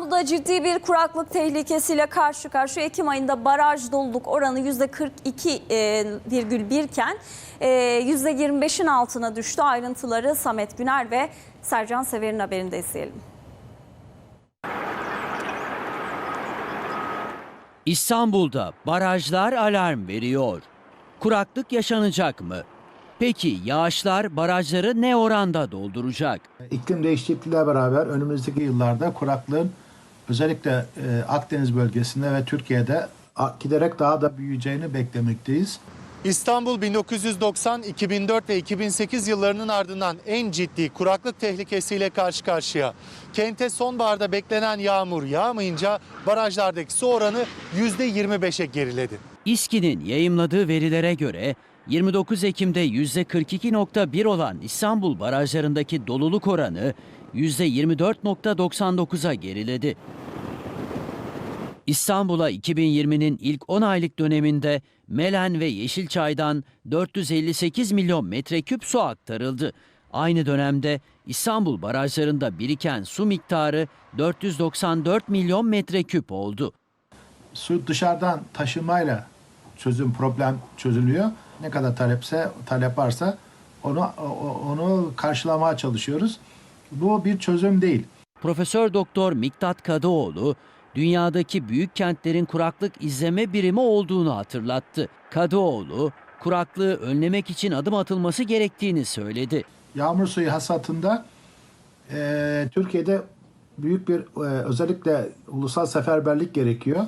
İstanbul'da ciddi bir kuraklık tehlikesiyle karşı karşıya. Ekim ayında baraj doluluk oranı %42,1 iken e, %25'in altına düştü. Ayrıntıları Samet Güner ve Sercan Sever'in haberinde izleyelim. İstanbul'da barajlar alarm veriyor. Kuraklık yaşanacak mı? Peki yağışlar barajları ne oranda dolduracak? İklim değişikliğiyle beraber önümüzdeki yıllarda kuraklığın özellikle e, Akdeniz bölgesinde ve Türkiye'de giderek daha da büyüyeceğini beklemekteyiz. İstanbul 1990, 2004 ve 2008 yıllarının ardından en ciddi kuraklık tehlikesiyle karşı karşıya. Kente sonbaharda beklenen yağmur yağmayınca barajlardaki su oranı %25'e geriledi. İSKİ'nin yayımladığı verilere göre 29 Ekim'de %42.1 olan İstanbul barajlarındaki doluluk oranı %24.99'a geriledi. İstanbul'a 2020'nin ilk 10 aylık döneminde Melen ve Yeşilçay'dan 458 milyon metreküp su aktarıldı. Aynı dönemde İstanbul barajlarında biriken su miktarı 494 milyon metreküp oldu. Su dışarıdan taşımayla çözüm problem çözülüyor. Ne kadar talepse talep varsa onu onu karşılamaya çalışıyoruz. Bu bir çözüm değil. Profesör Doktor Miktat Kadıoğlu, dünyadaki büyük kentlerin kuraklık izleme birimi olduğunu hatırlattı. Kadıoğlu, kuraklığı önlemek için adım atılması gerektiğini söyledi. Yağmur suyu hasatında e, Türkiye'de büyük bir e, özellikle ulusal seferberlik gerekiyor.